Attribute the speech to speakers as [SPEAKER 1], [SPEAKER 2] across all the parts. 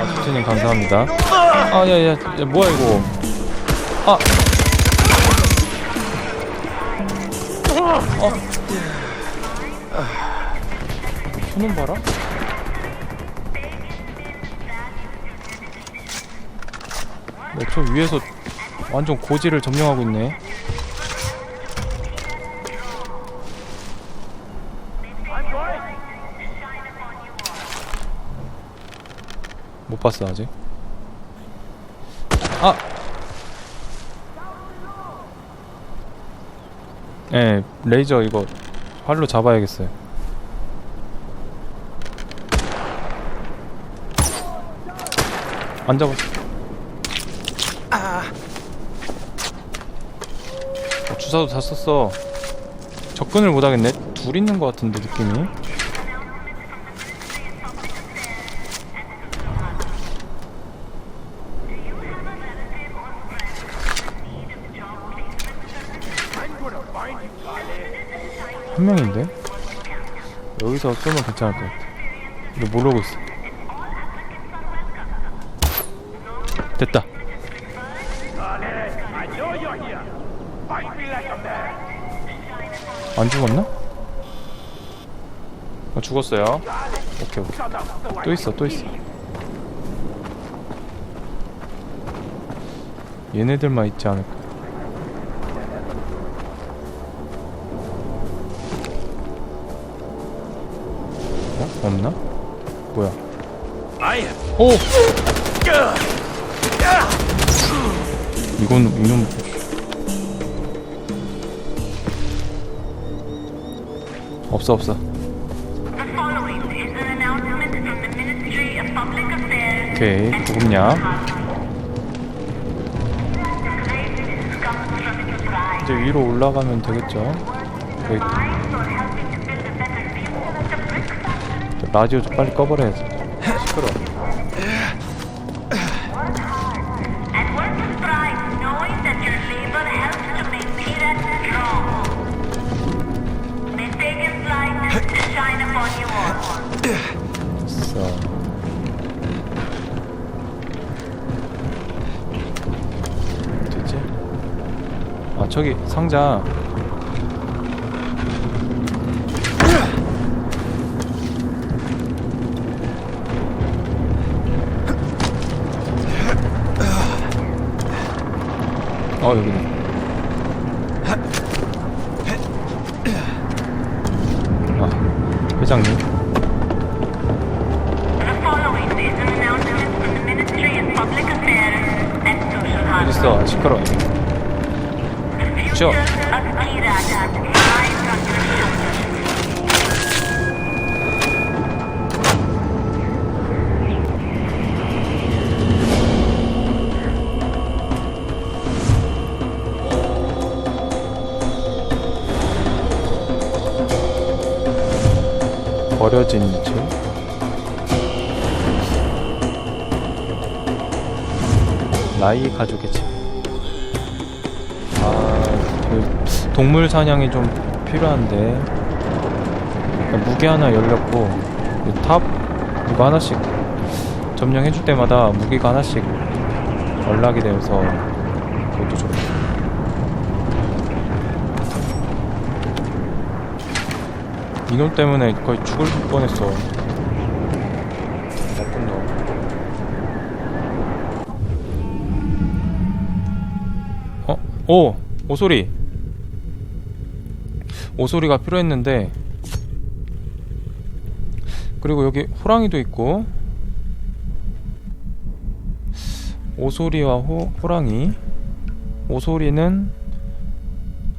[SPEAKER 1] 아, 투티님 감사합니다. 아, 야, 야, 야, 뭐야 이거? 아, 어, 손은 봐라. 네, 저 위에서 완전 고지를 점령하고 있네. 봤어 아직. 아. 예, 레이저 이거 활로 잡아야겠어요. 안 잡았어. 어, 주사도 다 썼어. 접근을 못 하겠네. 둘 있는 것 같은데 느낌이. 한 명인데? 여기서 쏘면 괜찮을 것 같아. 근데 모르고 있어. 됐다. 안 죽었나? 아, 죽었어요. 오케이, 오케이. 또 있어, 또 있어. 얘네들만 있지 않을까. 없나? 뭐야? 오! 이건 이놈 없어 없어. 오케이
[SPEAKER 2] pride
[SPEAKER 1] 이제 위로 올라가면 되겠죠? 여기 라디오 좀 빨리 꺼버려야지. 시끄러. 아 저기 상자. 어 여기네. 아 회장님. 어딨어? 시끄러.
[SPEAKER 2] Future
[SPEAKER 1] 버려진 집. 라이 가족의 집. 아, 그 동물 사냥이 좀 필요한데 무게 하나 열렸고 그탑 이거 하나씩 점령해줄 때마다 무기가 하나씩 연락이 되어서 그것도 좋고. 이놈 때문에 거의 죽을 뻔했어. 나쁜 놈. 어? 오! 오소리! 오소리가 필요했는데 그리고 여기 호랑이도 있고 오소리와 호, 호랑이 오소리는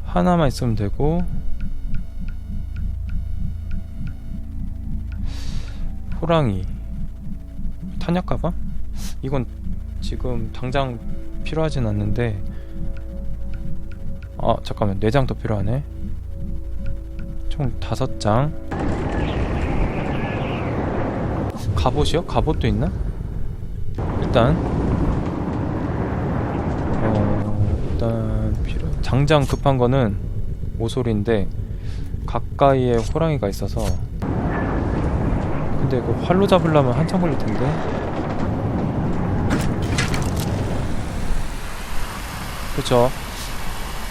[SPEAKER 1] 하나만 있으면 되고 호랑이 탄약 가방? 이건 지금 당장 필요하진 않는데 아 잠깐만 네장 더 필요하네 총 다섯 장 갑옷이요? 갑옷도 있나? 일단 어 일단 필요 당장 급한 거는 오소리인데 가까이에 호랑이가 있어서 근데 이거 활로 잡으려면 한참 걸릴 텐데. 그쵸.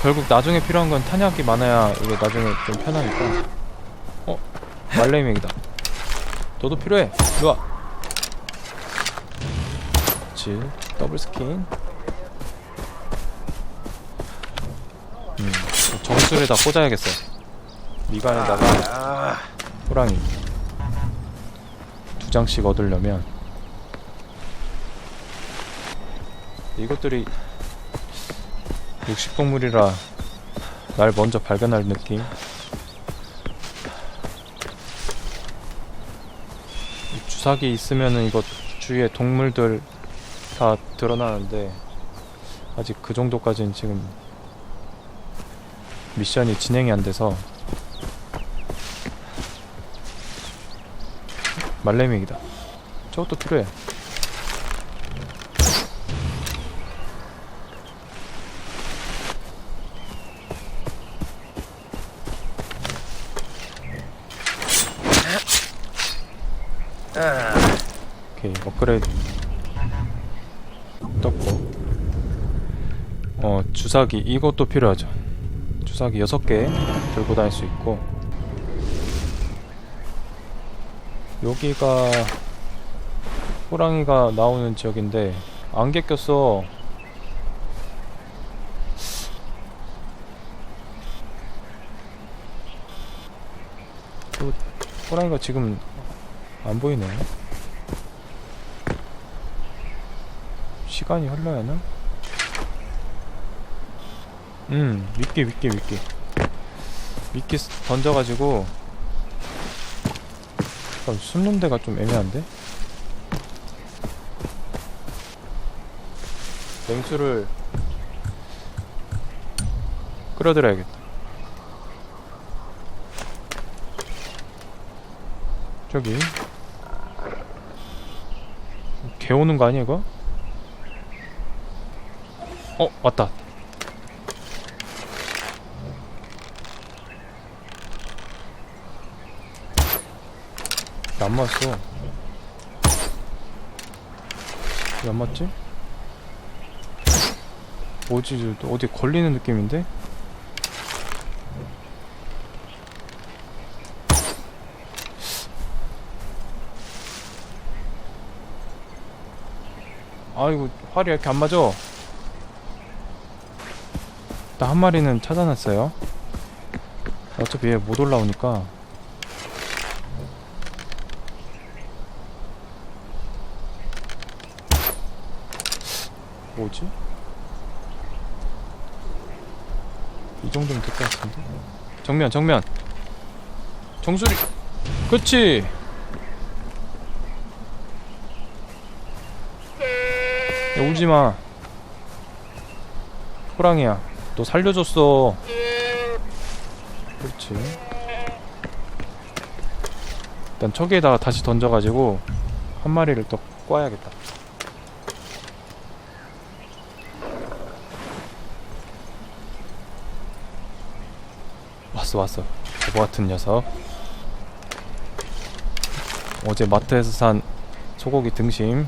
[SPEAKER 1] 결국 나중에 필요한 건 탄약이 많아야 이게 나중에 좀 편하니까. 어? 말레이맥이다. 너도 필요해. 좋아. 그치. 더블 스킨. 음, 정수리에다 꽂아야겠어. 미간에다가 아. 호랑이. 장씩 얻으려면 이것들이 육식동물이라 날 먼저 발견할 느낌. 이 주사기 있으면은 이거 주위에 동물들 다 드러나는데 아직 그 정도까지는 지금 미션이 진행이 안 돼서 말레믹이다. 저것도 필요해. 오케이 업그레이드. 떴고. 어 주사기 이것도 필요하죠. 주사기 6개 들고 다닐 수 있고 여기가 호랑이가 나오는 지역인데 안개 꼈어 또 호랑이가 지금 안 보이네 시간이 흘러야 하나? 음 미끼 미끼 미끼 스- 던져가지고 잠깐 숨는 데가 좀 애매한데? 냉수를 끌어들여야겠다 저기 개 오는 거 아니야 이거? 어 왔다 안 맞았어 왜 안 맞지? 뭐지 저 어디 걸리는 느낌인데? 아이고 활이 왜 이렇게 안 맞아 나 한 마리는 찾아놨어요 어차피 얘 못 올라오니까 뭐지? 이 정도면 될 것 같은데? 정면 정면. 정수리. 그치. 야, 울지마. 호랑이야. 너 살려줬어. 그렇지. 일단 저기에다가 다시 던져가지고 한 마리를 더 꽈야겠다 왔어 왔어. 바보 같은 녀석. 어제 마트에서 산 소고기 등심.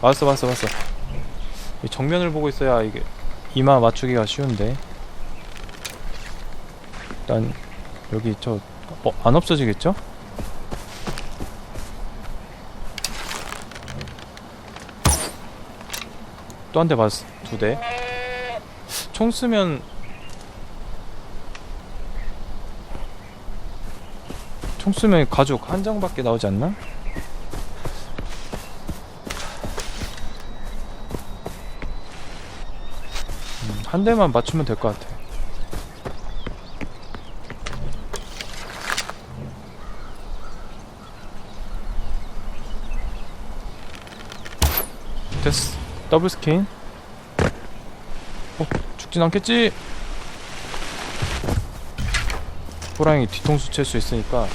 [SPEAKER 1] 왔어 왔어 왔어. 이 정면을 보고 있어야 이게 이마 맞추기가 쉬운데. 일단 여기 저 어, 안 없어지겠죠? 또 한 대 맞았어. 두대 총 쓰면 총 쓰면 가죽 한 장밖에 나오지 않나? 음, 한 대만 맞추면 될 것 같아. 됐어. 더블 스킨. 어, 죽진 않겠지? 호랑이 뒤통수 칠 수 있으니까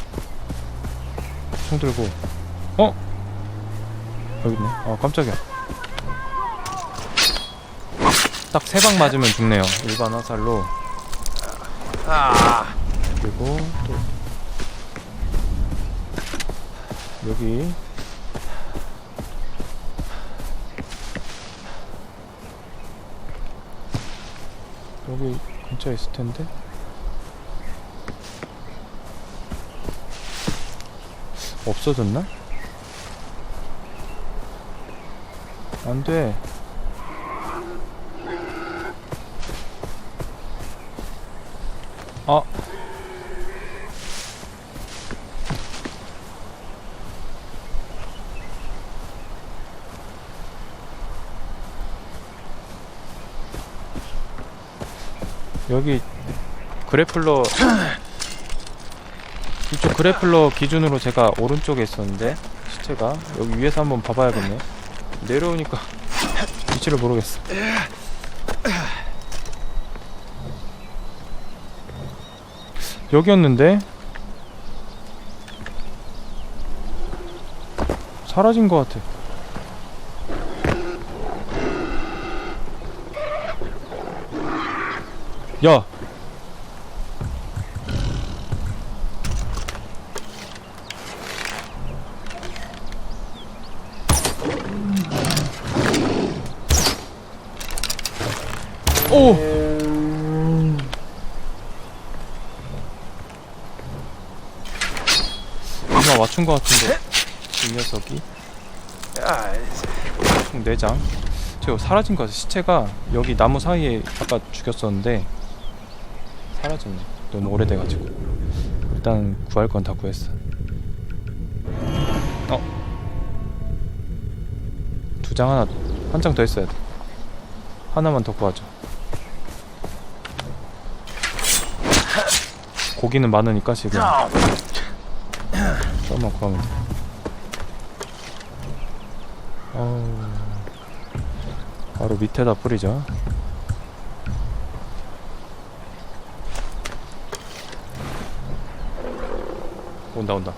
[SPEAKER 1] 총 들고. 어? 여기 있네. 아 깜짝이야. 딱 세 방 맞으면 죽네요. 일반 화살로. 그리고 또 여기 여기 근처에 있을 텐데. 없어졌나? 안 돼. 아. 여기 그래플러 이쪽 그래플러 기준으로 제가 오른쪽에 있었는데 시체가. 여기 위에서 한번 봐봐야겠네. 내려오니까 위치를 모르겠어. 여기였는데 사라진 것 같아 야. 오! 아마 맞춘 것 같은데 이 녀석이. 총 4장. 저 사라진 거 같아. 시체가 여기 나무 사이에 아까 죽였었는데 사라졌네 너무 오래돼가지고. 일단 구할 건 다 구했어. 어? 두 장 하나 한 장 더 있어야 돼. 하나만 더 구하자. 고기는 많으니까 지금. 조금만 구하면 돼. 어우. 바로 밑에다 뿌리죠 온다 온다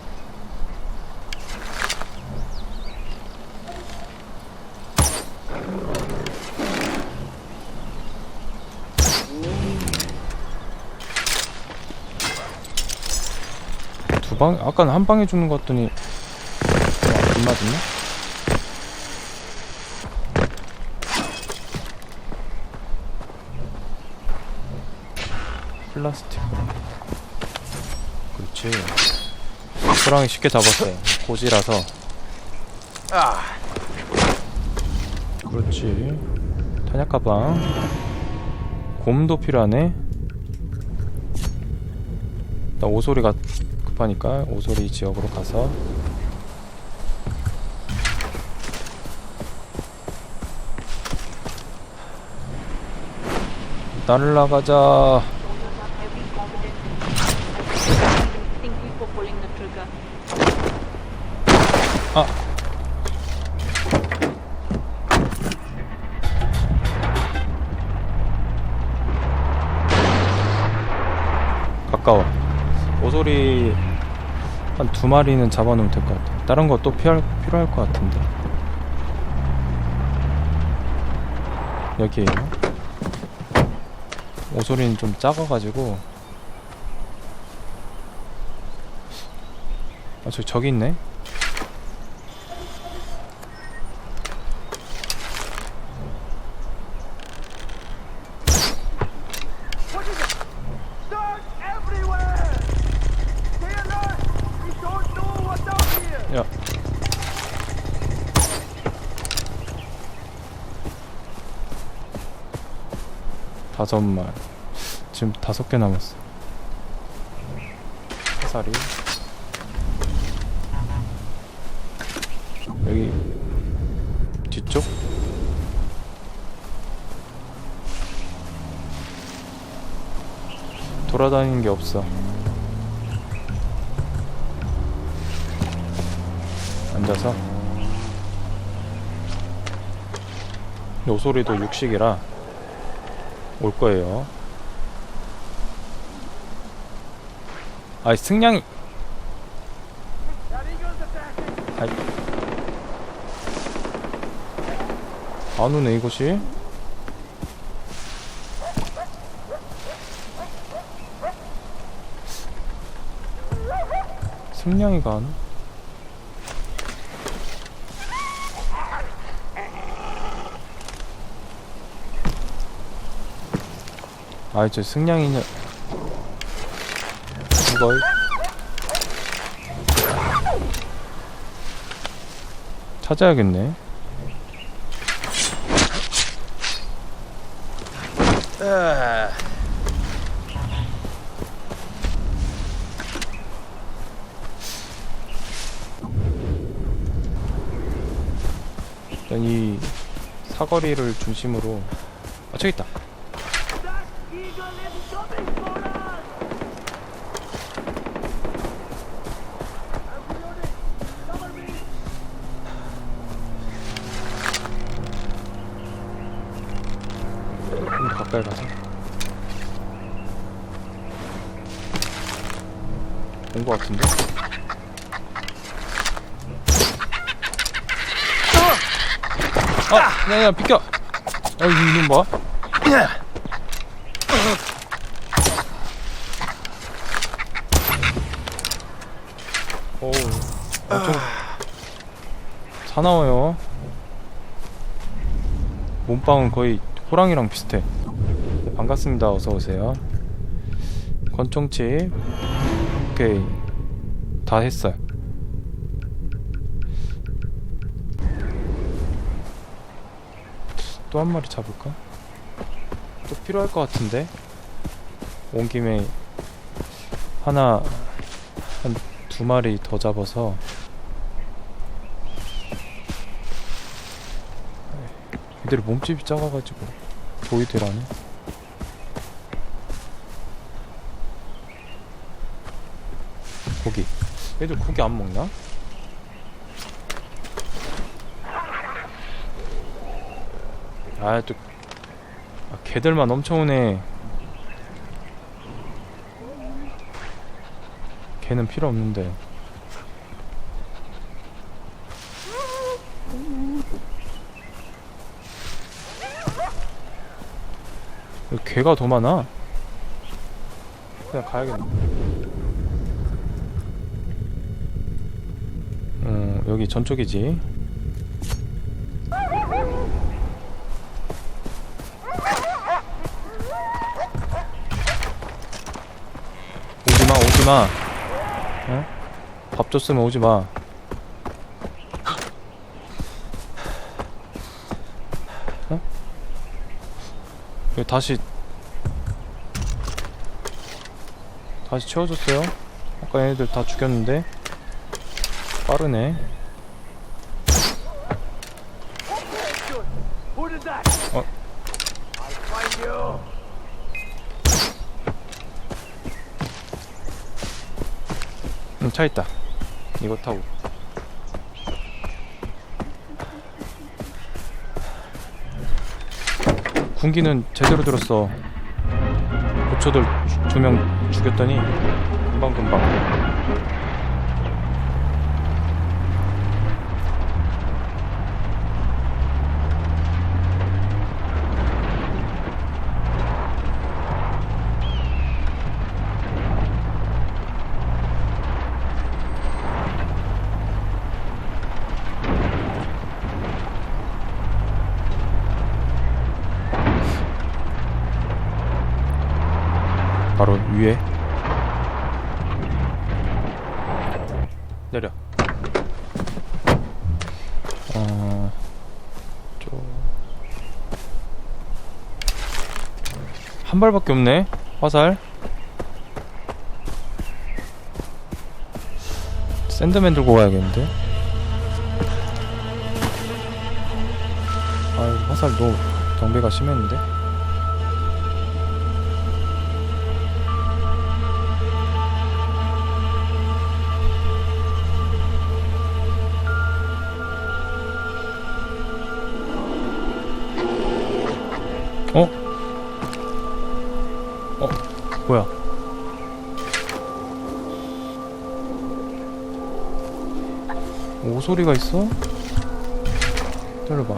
[SPEAKER 1] 두 방? 아까는 한 방에 죽는 것 같더니 안 맞았나? 플라스틱 그렇지 호랑이 쉽게 잡았어 고지라서. 그렇지. 탄약 가방. 곰도 필요하네. 나 오소리가 급하니까 오소리 지역으로 가서. 날라가자 아. 가까워. 오소리 한 두 마리는 잡아놓으면 될 것 같아. 다른 거 또 필요할, 필요할 것 같은데. 여기에요 오소리는 좀 작아가지고. 아 저기 저기 있네 다섯 말. 지금 다섯 개 남았어. 사살이. 여기 뒤쪽? 돌아다니는 게 없어. 앉아서 요 소리도 육식이라 올 거예요. 아이 승냥이. 안 오네 이것이. 승냥이가 안 아, 저 승냥이는 이거 찾아야겠네. 일단 이 사거리를 중심으로 아 저기 있다.
[SPEAKER 3] That eagle is coming for us! I'm reloading. Cover me!
[SPEAKER 1] 좀 더 가까이 가서 온거 같은데? 아! 야야 비켜! 아 이놈 봐오 엄청 사나워요 몸빵은 거의 호랑이랑 비슷해 네, 반갑습니다 어서 오세요 권총칩 오케이 다 했어요. 또 한 마리 잡을까? 또 필요할 것 같은데? 온 김에 하나 한 두 마리 더 잡아서. 얘들이 몸집이 작아가지고 보이더라네 고기. 얘들 고기 안 먹나? 아또 아, 개들만 엄청 오네. 개는 필요 없는데. 개가 더 많아? 그냥 가야겠네 어 여기 전쪽이지 오지마 오지마 어? 밥 줬으면 오지마 어? 왜 다시 다시 채워줬어요? 아까 얘네들 다 죽였는데 빠르네 차 있다. 이거 타고. 군기는 제대로 들었어. 고초들 두 명 죽였더니 금방금방. 바로 위에. 내려. 어... 한 발밖에 없네. 화살. 샌드맨 들고 가야겠는데? 아 화살 너무 경배가 심했는데 뭐야? 오소리가 있어? 때려봐.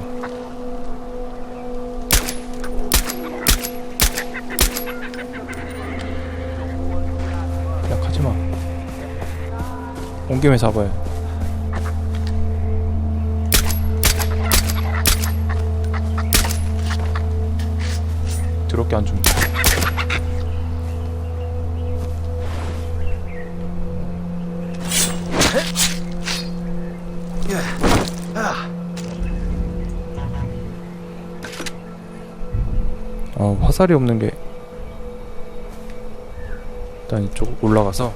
[SPEAKER 1] 야, 가지마. 온 김에 잡아요. 더럽게 안 죽네. 화살이 없는 게 일단 이쪽 올라가서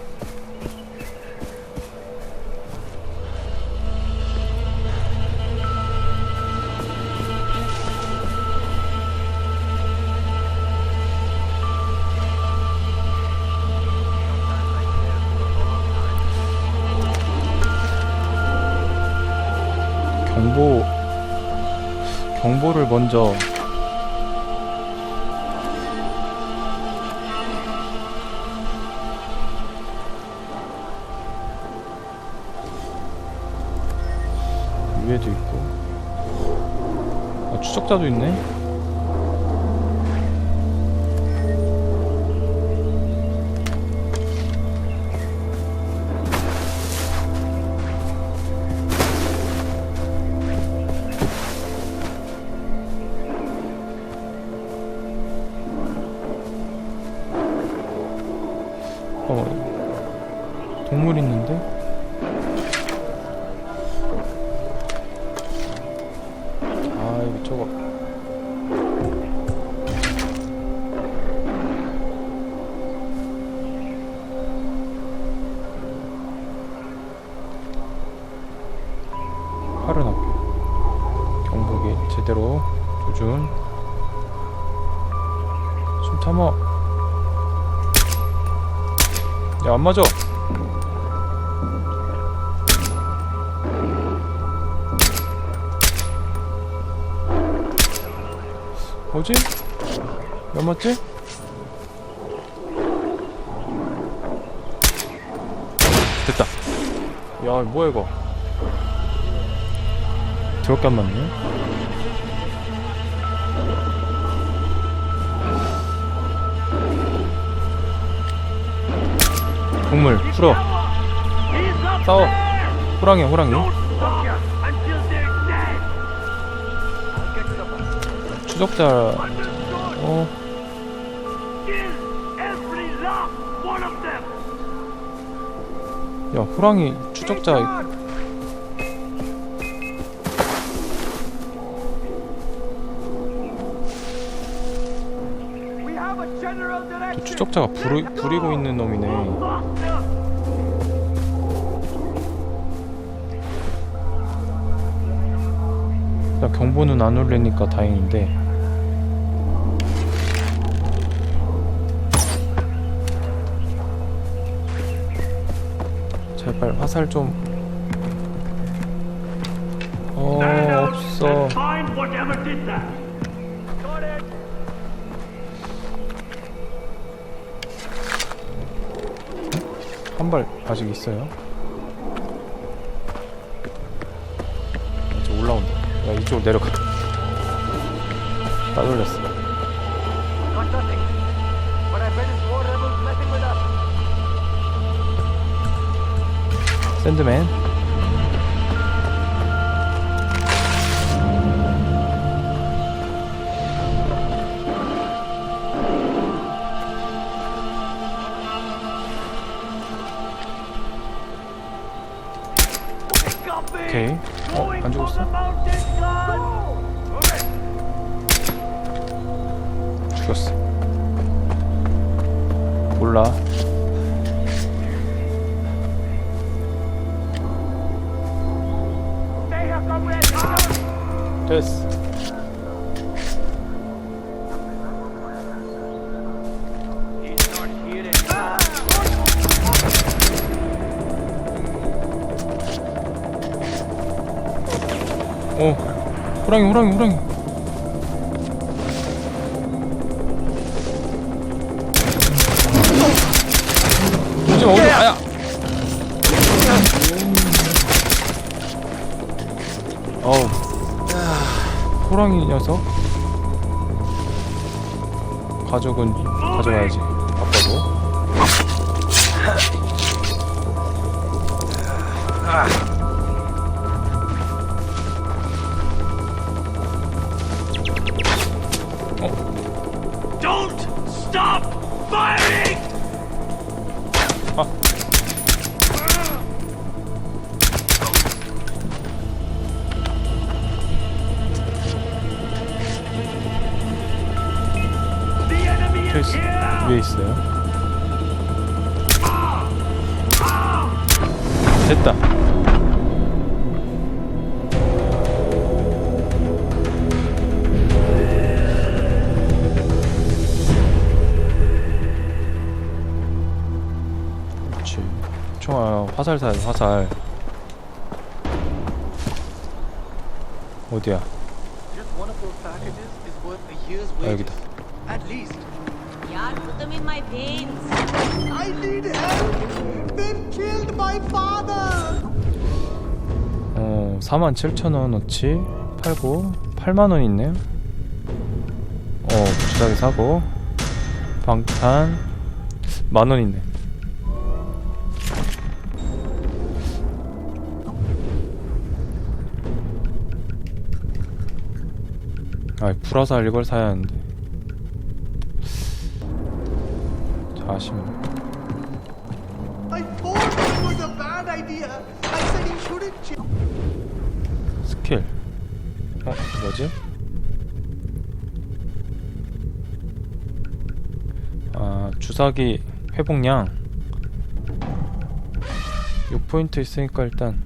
[SPEAKER 1] 경보 경보를 먼저 추적자도 있네 저거. 팔은 앞에 경복이 제대로 조준. 숨 참어 야안 맞아 몇 맞지? 됐다. 야, 뭐야 이거? 더럽게 안 맞네. 동물 풀어. 싸워.
[SPEAKER 3] there!
[SPEAKER 1] 호랑이. 추적자. 어, 야 호랑이 추적자. 추적자가 부리, 부리고 있는 놈이네. 경보는 안 올리니까 다행인데. 제발 화살 좀. 어 없어. 한 발 아직 있어요. 이제 올라온다. 야 이쪽으로 내려가. 따돌렸어. 샌드맨. 오케이. 어, 안 죽었어? 죽었어. 몰라. 됐어. 어, 호랑이, 호랑이, 호랑이. 호랑이 녀석. 가족은 가져가야지. 위에 있어요. 됐다. 그렇지. 총 아, 화살 사야 돼, 화살. 어디야? 아. 여기다.
[SPEAKER 4] Yeah, put them in my veins.
[SPEAKER 5] I need help! They've killed my father!
[SPEAKER 1] 어, 47,000원어치 팔고 8만원 있네요. 어, 주사기 사고 방탄 만원 있네. 아, 불화살 이걸 사야 하는데.
[SPEAKER 5] Ch-
[SPEAKER 1] 스킬. 어, 뭐지? 아, 주사기 회복량 6포인트 있으니까 일단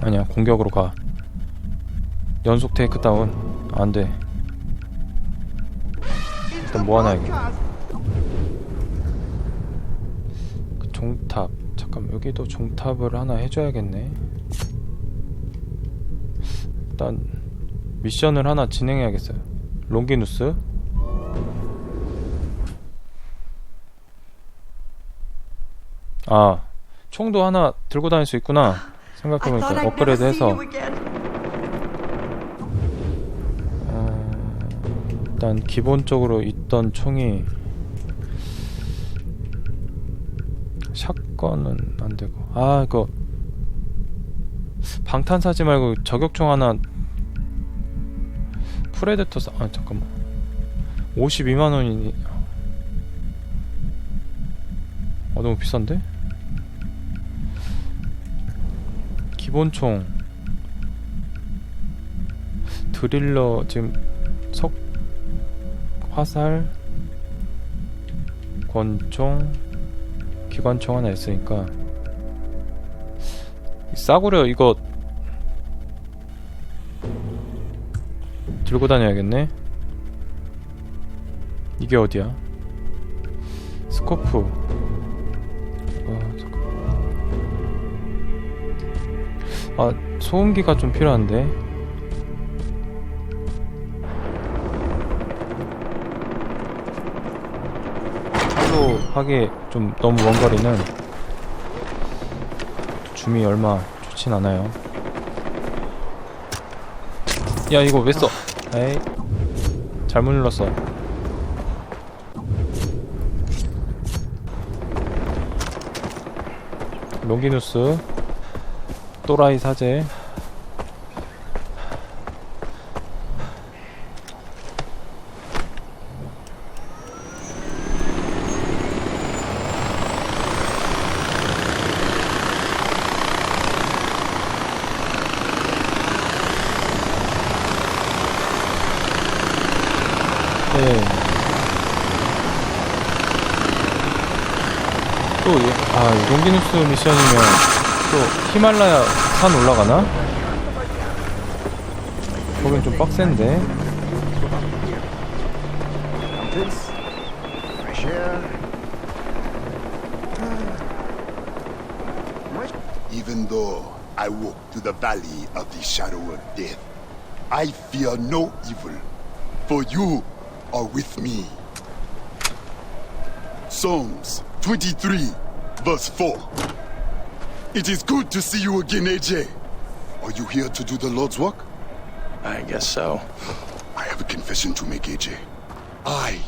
[SPEAKER 1] 아니야, 공격으로 가. 연속 테이크다운 안 돼.
[SPEAKER 5] It's
[SPEAKER 1] 일단 뭐 하나
[SPEAKER 5] podcast.
[SPEAKER 1] 그 종탑. 잠깐 여기도 종탑을 하나 해줘야겠네. 일단 미션을 하나 진행해야겠어요. 롱기누스? 아 총도 하나 들고 다닐 수 있구나. 생각해보니까 업그레이드 해서 일단 기본적으로 있던 총이 샷건은 안 되고. 아 이거 방탄 사지 말고 저격총 하나 프레데터 사... 아 잠깐만. 52만 원이니 어 너무 비싼데? 기본총. 드릴러 지금 석 화살 권총 기관총 하나 있으니까. 이 싸구려 이거 들고 다녀야겠네. 이게 어디야? 스코프. 아 잠깐. 아 소음기가 좀 필요한데 팔로 하기 좀 너무 먼 거리는 줌이 얼마 좋진 않아요. 야 이거 왜 써? 에이 잘못 눌렀어. 롱기누스 또라이 사제 네. 또, 이- 아, 용기뉴스 미션이면 또 히말라야 산 올라가나? 거긴 좀 빡센데.
[SPEAKER 6] Are with me. Psalms 23, verse 4. It is good to see you again, AJ. Are you here to do the Lord's work?
[SPEAKER 7] I guess so.
[SPEAKER 6] I have a confession to make, AJ. I